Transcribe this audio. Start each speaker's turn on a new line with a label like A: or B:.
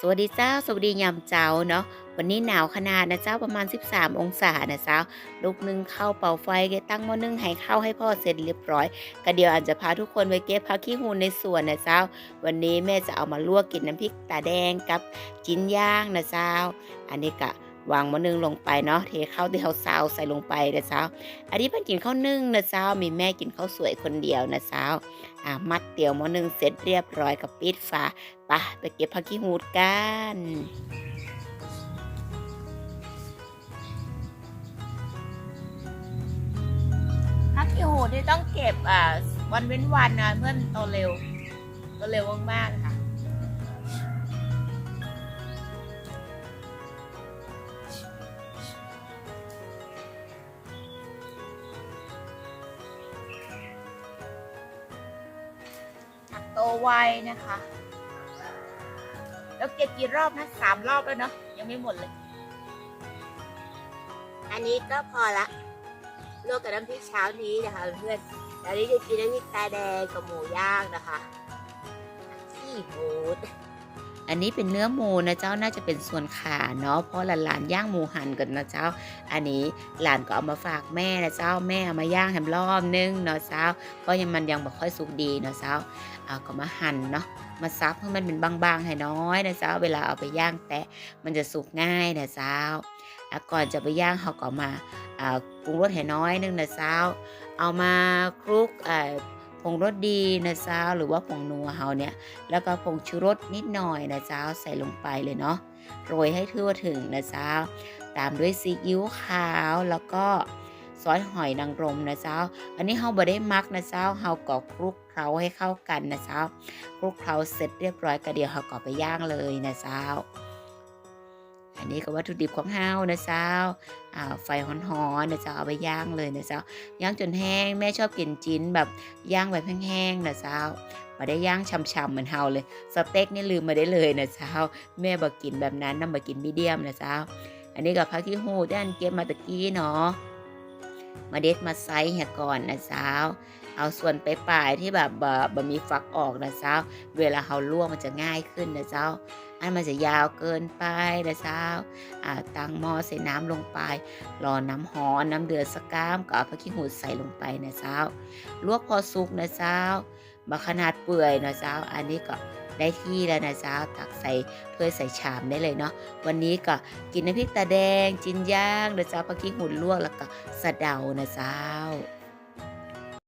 A: สวัสดีเจ้า สวัสดียามเจ้าเนาะวันนี้หนาวขนาดนะเจ้าประมาณ 13 องศานะเจ้าลูกนึ่งข้าวเป่าไฟแกตั้งหม้อนึ่งให้ข้าวให้พ่อเสร็จเรียบร้อยก็เดี๋ยวอาจจะพาทุกคนไปเก็บผักขี้หูในสวนนะเจ้า วันนี้แม่จะเอามาลวกกินน้ำพริกตาแดงกับจิ้นย่างนะเจ้า อันนี้กะ วางหม้อนึ่งลงไปเนาะเทข้าวที่เขาซาวใส่ลงไปนะเจ้าอันนี้เพิ่นกินข้าวนึ่งนะเจ้ามีแม่กินข้าวสวยคนเดียวนะเจ้าอ่ามัดเตี๋ยวหม้อนึ่งเสร็จเรียบร้อยกับปิดฝาปะไปเก็บผักขี้หูดกันผักขี้หูดนี่ต้องเก็บอ่าวันเว้นวันนะเพื่อนโตเร็วโตเร็วมากๆค่ะ ไวนะคะ แล้วเก็บกี่รอบนะสามรอบแล้วเนาะยังไม่หมดเลย
B: อันนี้ก็พอละลวกกับน้ำพริกเช้านี้นะคะเพื่อนตอนนี้จะกินน้ำพริกตาแดงกับหมูย่างนะคะขี้หมูด
A: อันนี้เป็นเนื้อหมูนะเจ้าน่าจะเป็นส่วนขาเนาะเพราะหลานๆย่างหมูหันกันนะเจ้า อันนี้หลานก็เอามาฝากแม่นะเจ้าแม่เอามาย่างแฮมรอบนึงเนาะเจ้าเพราะยังมันยังบ่ค่อยสุกดีเนาะเจ้าเอาก็มาหั่นเนาะมาซับให้มันเป็นบางๆให้น้อยนะเจ้าเวลาเอาไปย่างแตะมันจะสุกง่ายนะเจ้าก่อนจะไปย่างเขาก็มาอ่าปรุงรสให้น้อยนึงนะเจ้าเอามาคลุกอ่า ผงรสดีนะเจ้าหรือว่าผงนัวเฮาเนี่ย แล้วก็ผงชูรสนิดหน่อยนะเจ้าใส่ลงไปเลยเนาะโรยให้ทั่วถึงนะเจ้า ตามด้วยซีอิ๊วขาวแล้วก็ซอสหอยนางรมนะเจ้า อันนี้เฮาบ่ได้มักนะเจ้าเฮาก็คลุกเคล้าให้เข้ากันนะเจ้าคลุกเคล้าเสร็จเรียบร้อยก็เดี๋ยวเฮาก็ไปย่างเลยนะเจ้า อันนี้ก็วัตถุดิบของเฮานะเจ้าอ่าไฟหอนๆนะเจ้าเอาไปย่างเลยนะเจ้าย่างจนแห้งแม่ชอบกินจิ้นแบบย่างแบบแห้งๆนะเจ้ามาได้ย่างช่ำๆเหมือนเฮาเลย สเต็กนี่ลืมมาได้เลยนะเจ้าแม่บอกกินแบบนั้นน้ำบอกกินมีเดียมนะเจ้าอันนี้กับพักที่หูด้านเก็บมาตะกี้เนาะ มาเด็ดมาไซส์เหียก่อนนะเจ้าเอาส่วนปลายที่แบบบะบมีฟักออกนะเจ้าเวลาเฮาลวกมันจะง่ายขึ้นนะเจ้าอันมันจะยาวเกินไปนะเจ้าอ่าตั้งหม้อใส่น้ำลงไป รอน้ำหอนน้ำเดือดสักก้ามก็เอาผักขี้หูใส่ลงไปนะเจ้าลวกพอสุกนะเจ้ามาขนาดเปื่อยนะเจ้าอันนี้ก็ ได้ที่แล้วนะจ้าตักใส่ถ้วยใส่ชามได้เลยเนาะวันนี้ก็กินน้ำพริกตาแดงจินย่างนะเจ้าผักขี้หุ่นลวกแล้วก็สะเดานะเจ้า